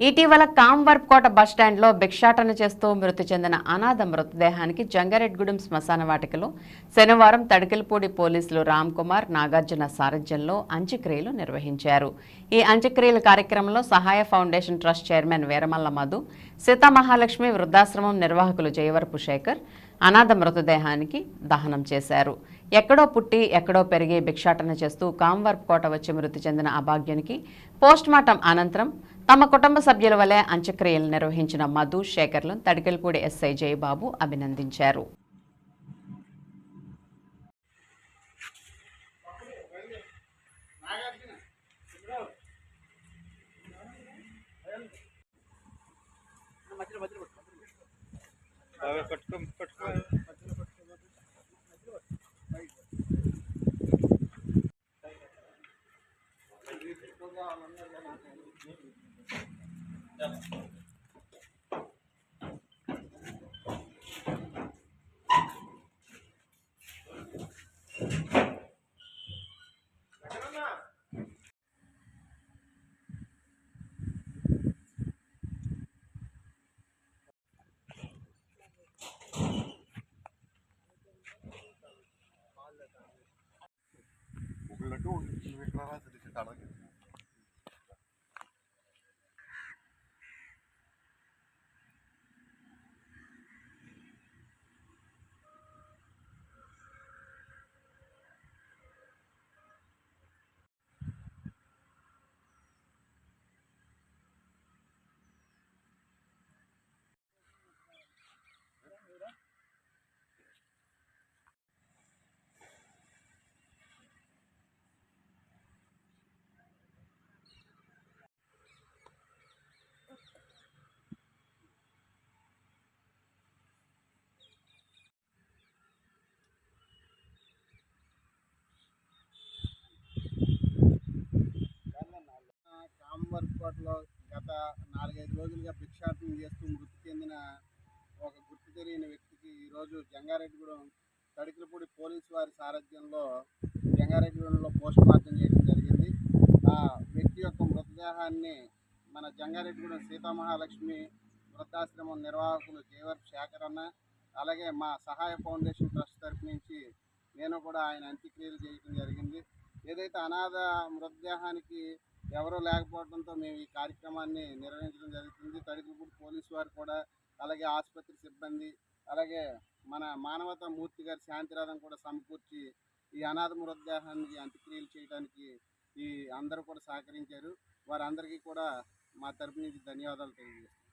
ఇటీవల కాంవర్కోట బస్టాండ్లో భిక్షాటన చేస్తూ మృతి చెందిన అనాథ మృతదేహానికి జంగారెడ్గూడెం శ్మశాన వాటికలో శనివారం తడికెలపూడి పోలీసులు రామ్ కుమార్ నాగార్జున సారథ్యంలో అంత్యక్రియలు నిర్వహించారు. ఈ అంత్యక్రియల కార్యక్రమంలో Sahaya foundation trust chairman Veeramalla Madhu Seethamahalakshmi వృద్ధాశ్రమం నిర్వాహకులు జయవరపు శేఖర్ అనాథ మృతదేహానికి దహనం చేశారు. ఎక్కడో పుట్టి ఎక్కడో పెరిగి భిక్షాటన చేస్తూ కాంవర్కోట వచ్చి మృతి చెందిన అభాగ్యునికి పోస్టుమార్టం అనంతరం తమ కుటుంబ సభ్యుల వలె అంత్యక్రియలు నిర్వహించిన మధు శేఖర్లను తడికెల్పూడి ఎస్ఐ జయబాబు అభినందించారు. अबे पटकम पटकम Yeah. హైదరాబాద్లో గత నాలుగైదు రోజులుగా భిక్షాటన చేస్తూ మృతి చెందిన ఒక గుర్తు తెలియని వ్యక్తికి ఈరోజు జంగారెడ్డిగూడెం తడికిలపూడి పోలీసు వారి సారథ్యంలో జంగారెడ్డిగూడెంలో పోస్ట్ మార్టం చేయడం జరిగింది. ఆ వ్యక్తి యొక్క మృతదేహాన్ని మన జంగారెడ్డిగూడెం సీతామహాలక్ష్మి వృద్ధాశ్రమం నిర్వాహకులు జేవర్ శేఖర్ అన్న అలాగే మా సహాయ ఫౌండేషన్ ట్రస్ట్ తరఫు నుంచి నేను కూడా ఆయన అంత్యక్రియలు చేయడం జరిగింది. ఏదైతే అనాథ మృతదేహానికి ఎవరూ లేకపోవడంతో మేము ఈ కార్యక్రమాన్ని నిర్వహించడం జరుగుతుంది. తడికలపూడి పోలీసు వారు కూడా అలాగే ఆసుపత్రి సిబ్బంది అలాగే మన మానవతా మూర్తి గారి శాంతిరాధం కూడా సమకూర్చి ఈ అనాథ మృతదేహానికి అంత్యక్రియలు చేయడానికి ఈ అందరూ కూడా సహకరించారు. వారందరికీ కూడా మా తరపు నుంచి ధన్యవాదాలు తెలియజేస్తున్నాం.